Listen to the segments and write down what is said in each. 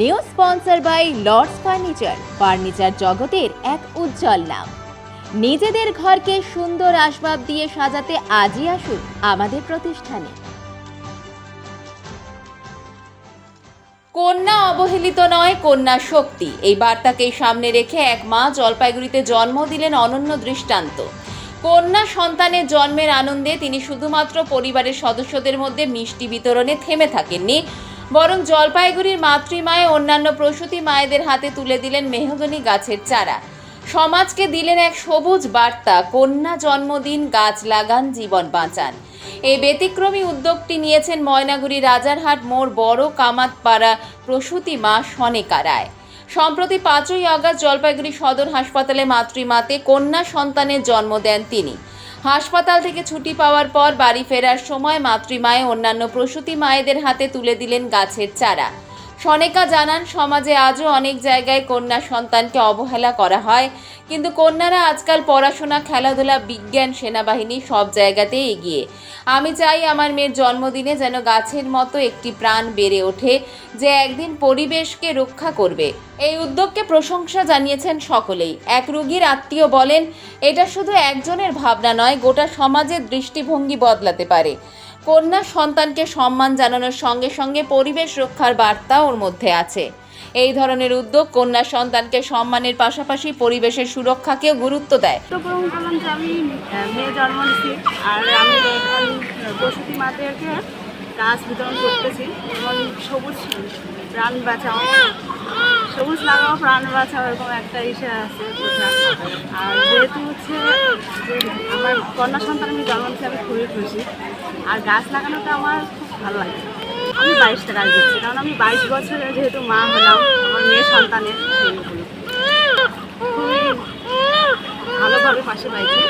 New sponsor by Lords furniture. Furniture জগতের এক উজ্জ্বল নাম। নিজেদের ঘরকে সুন্দর আসবাব দিয়ে সাজাতে আজই আসুন আমাদের প্রতিষ্ঠানে। কন্যা অবহেলিত নয়, কন্যা শক্তি। এই বার্তাকে সামনে রেখে এক মা জলপাইগুড়িতে জন্ম দিলেন অনন্য দৃষ্টান্ত। কন্যা সন্তানের জন্মের আনন্দে তিনি শুধুমাত্র পরিবারের সদস্যদের মধ্যে মিষ্টি বিতরণে থেমে থাকেননি বরং জলপাইগুড়ির মাতৃমায়ে অন্যান্য প্রসূতি মায়েদের হাতে তুলে দিলেন মেহগনি গাছের চারা। সমাজকে দিলেন এক সবুজ বার্তা, কন্যা জন্মদিন, গাছ লাগান, জীবন বাঁচান। এই ব্যতিক্রমী উদ্যোগটি নিয়েছেন ময়নাগুড়ি রাজারহাট মোড় বড় কামাতপাড়া প্রসূতি মা সনেকা রায়। সম্প্রতি পাঁচই আগস্ট জলপাইগুড়ি সদর হাসপাতালে মাতৃমাতে কন্যা সন্তানের জন্ম দেন তিনি। হাসপাতাল থেকে ছুটি পাওয়ার পর বাড়ি ফেরার সময় মাতৃমায়ে অন্যান্য প্রসূতি মায়েদের হাতে তুলে দিলেন গাছের চারা। সনেকা জানান, সমাজে আজও অনেক জায়গায় কন্যা সন্তানকে অবহেলা করা হয়। কিন্তু কন্যারা আজকাল পড়াশোনা, খেলাধুলা, বিজ্ঞান, সেনাবাহিনী সব জায়গাতেই এগিয়ে। আমি চাই আমার মেয়ের জন্মদিনে যেন গাছের মতো একটি প্রাণ বেড়ে ওঠে, যে একদিন পরিবেশকে রক্ষা করবে। এই উদ্যোগকে প্রশংসা জানিয়েছেন সকলেই। এক রুগীর আত্মীয় বলেন, এটা শুধু একজনের ভাবনা নয়, গোটা সমাজের দৃষ্টিভঙ্গি বদলাতে পারে। কন্যা সন্তানকে সম্মান জানানোর সঙ্গে সঙ্গে পরিবেশ রক্ষার বার্তা ওর মধ্যে আছে। এই ধরনের উদ্যোগ কন্যা সন্তানকে সম্মানের পাশাপাশি পরিবেশের সুরক্ষাকেও গুরুত্ব দেয়। আমি মেয়ে জন্ম আর আমি মাদেরকে গাছ বিতরণ করতেছি এবং সবুজ প্রাণ বাঁচাও। সবুজ লাগাও, প্রাণ বাঁচাও এরকম একটা ইসে আছে আর যেহেতু হচ্ছে আমার কন্যা সন্তান আমি জন্ম দিচ্ছি আমি খুবই খুশি। আর গাছ লাগানোটা আমার খুব ভালো লাগে। আমি বাইশটা গাছ দিচ্ছি, কারণ আমি বাইশ বছরে যেহেতু মা হলাম, আমার মেয়ে সন্তানের ভালোভাবে পাশে পাইছি।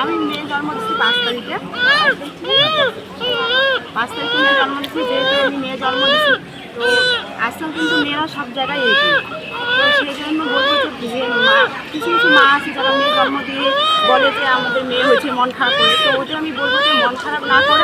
আমি মেয়ে জন্ম দিচ্ছি পাঁচ তারিখে। জন্ম যেহেতু আমি জন্ম তো আজকাল কিন্তু মেয়েরা সব জায়গায় সেই জন্য যে মা, কিছু কিছু মা আছে জন্ম দিয়ে বলে যে আমাদের মেয়ে হয়েছে, মন খারাপ করে। তো ওদের আমি বলব যে মন খারাপ না করে